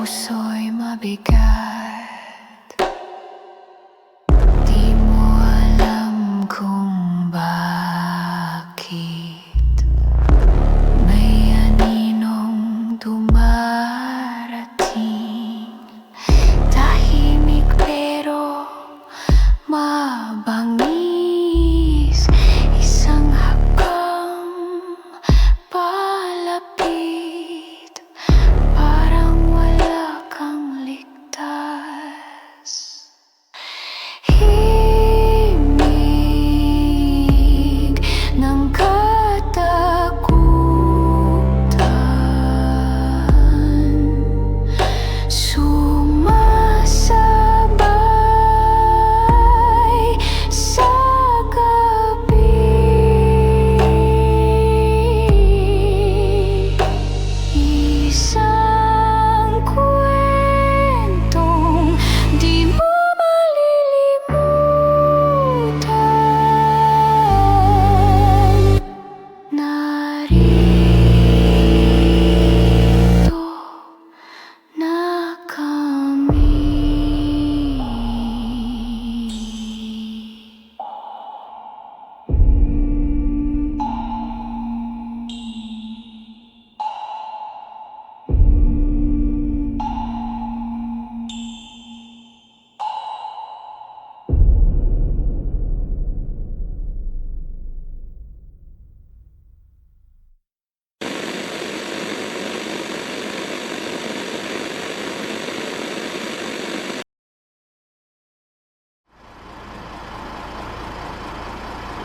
puso'y mabigat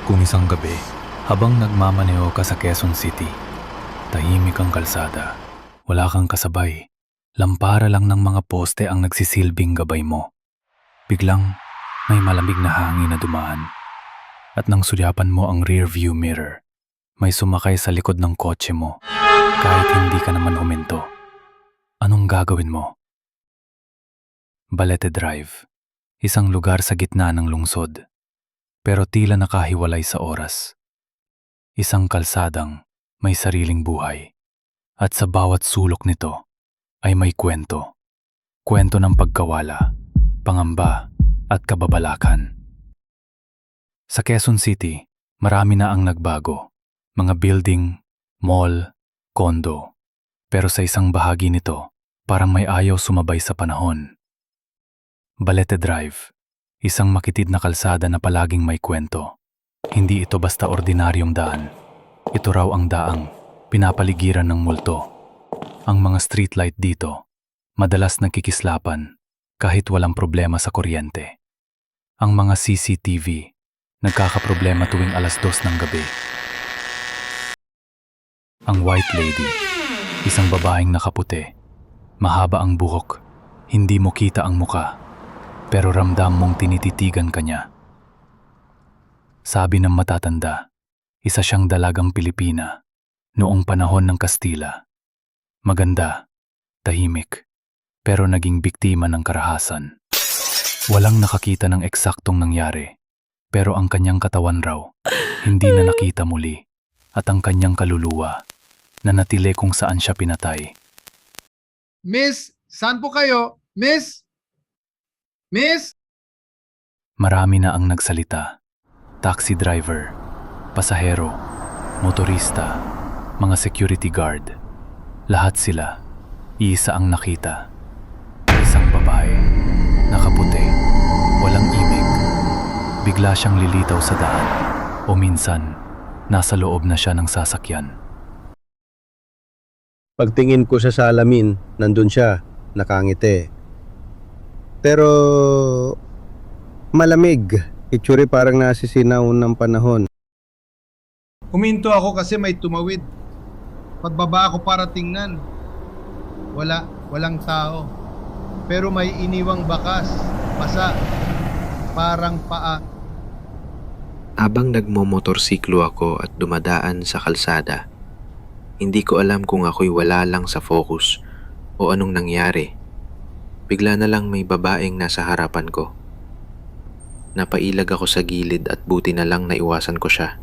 Kung isang gabi, habang nagmamaneho ka sa Quezon City, tahimik ang kalsada, wala kang kasabay, lampara lang ng mga poste ang nagsisilbing gabay mo. Biglang, may malamig na hangin na dumaan. At nang sulyapan mo ang rear view mirror, may sumakay sa likod ng kotse mo, kahit hindi ka naman huminto. Anong gagawin mo? Balete Drive, isang lugar sa gitna ng lungsod pero tila nakahiwalay sa oras. Isang kalsadang may sariling buhay. At sa bawat sulok nito ay may kwento. Kwento ng pagkawala, pangamba at kababalakan. Sa Quezon City, marami na ang nagbago. Mga building, mall, kondo. Pero sa isang bahagi nito, parang may ayaw sumabay sa panahon. Balete Drive, Isang makitid na kalsada na palaging may kwento. Hindi ito basta ordinaryong daan. Ito raw ang daang, pinapaligiran ng multo. Ang mga streetlight dito, madalas nagkikislapan kahit walang problema sa kuryente. Ang mga CCTV, nagkakaproblema tuwing alas dos ng gabi. Ang White Lady, isang babaeng nakaputi, mahaba ang buhok, hindi mo kita ang muka pero ramdam mong tinititigan ka niya. Sabi ng matatanda, isa siyang dalagang Pilipina noong panahon ng Kastila. Maganda, tahimik, pero naging biktima ng karahasan. Walang nakakita ng eksaktong nangyari, pero ang kanyang katawan raw, hindi na nakita muli, at ang kanyang kaluluwa, na natili kung saan siya pinatay. Miss, saan po kayo? Miss? Miss? Marami na ang nagsalita. Taxi driver, pasahero, motorista, mga security guard. Lahat sila, iisa ang nakita. Isang babae, nakaputi, walang imig. Bigla siyang lilitaw sa daan. O minsan, nasa loob na siya ng sasakyan. Pagtingin ko sa salamin, nandun siya, nakangiti. Pero malamig. Itsuri parang nasisinaw ng panahon. Huminto ako kasi may tumawid. Pagbaba ako para tingnan. Wala, walang tao. Pero may iniwang bakas, basa, parang paa. Habang nagmomotorsiklo ako at dumadaan sa kalsada, hindi ko alam kung ako'y wala lang sa focus o anong nangyari. Bigla na lang may babaeng nasa harapan ko. Napailag ako sa gilid at buti na lang naiwasan ko siya.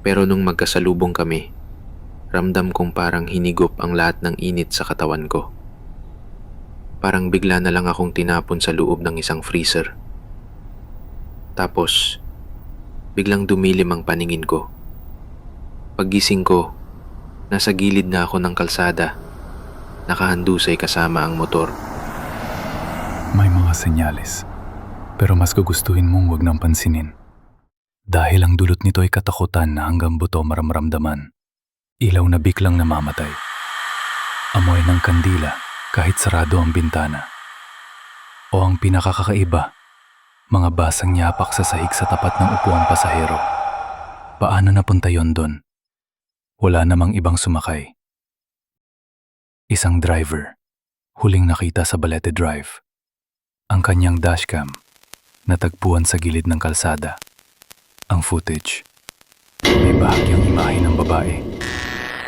Pero nung magkasalubong kami, ramdam kong parang hinigop ang lahat ng init sa katawan ko. Parang bigla na lang akong tinapon sa loob ng isang freezer. Tapos, biglang dumilim ang paningin ko. Paggising ko, nasa gilid na ako ng kalsada. Nakahandusay kasama ang motor. May mga senyales, pero mas gugustuhin mong wag nang pansinin. Dahil ang dulot nito ay katakutan na hanggang buto maramramdaman. Ilaw na biglang namamatay. Amoy ng kandila kahit sarado ang bintana. O ang pinakakakaiba, mga basang yapak sa sahig sa tapat ng upuang pasahero. Paano napunta yon doon? Wala namang ibang sumakay. Isang driver, huling nakita sa Balete Drive. Ang kanyang dashcam, natagpuan sa gilid ng kalsada. Ang footage, may bahagyang imahe ng babae.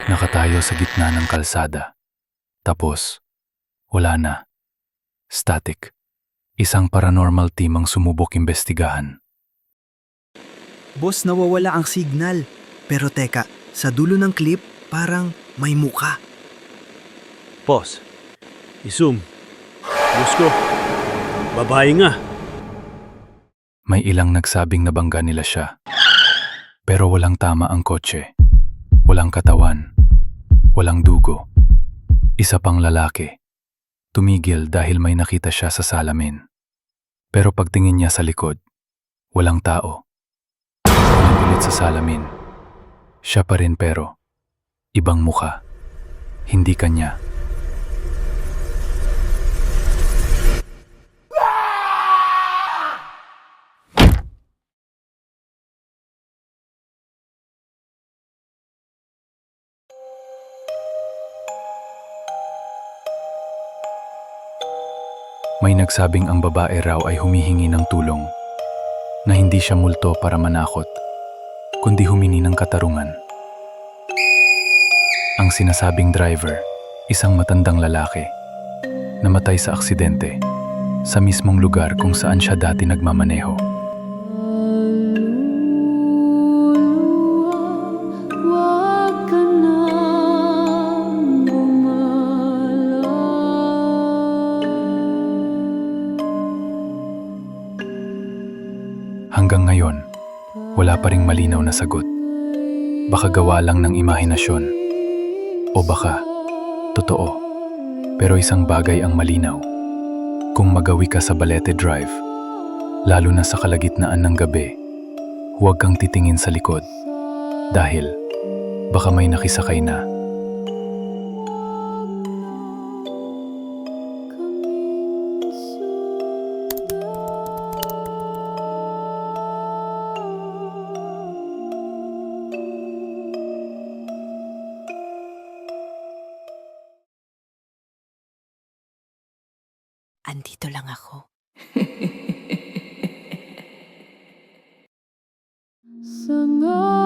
Nakatayo sa gitna ng kalsada. Tapos, wala na. Static. Isang paranormal team ang sumubok imbestigahan. Boss, nawawala ang signal. Pero teka, sa dulo ng clip, parang may muka. Boss, isum. Diyos ko, babae nga. May ilang nagsabing nabangga nila siya. Pero walang tama ang kotse. Walang katawan. Walang dugo. Isa pang lalaki. Tumigil dahil may nakita siya sa salamin. Pero pagtingin niya sa likod, walang tao. Ulit sa salamin. Siya pa rin pero, ibang muka. Hindi kanya. May nagsabing ang babae raw ay humihingi ng tulong, na hindi siya multo para manakot, kundi humingi ng katarungan. Ang sinasabing driver, isang matandang lalaki, namatay sa aksidente sa mismong lugar kung saan siya dati nagmamaneho. Pa ring malinaw na sagot. Baka gawa lang ng imahinasyon. O baka, totoo. Pero isang bagay ang malinaw. Kung magawi ka sa Balete Drive, lalo na sa kalagitnaan ng gabi, huwag kang titingin sa likod. Dahil, baka may nakisakay na. Andito lang ako. Sa ngalan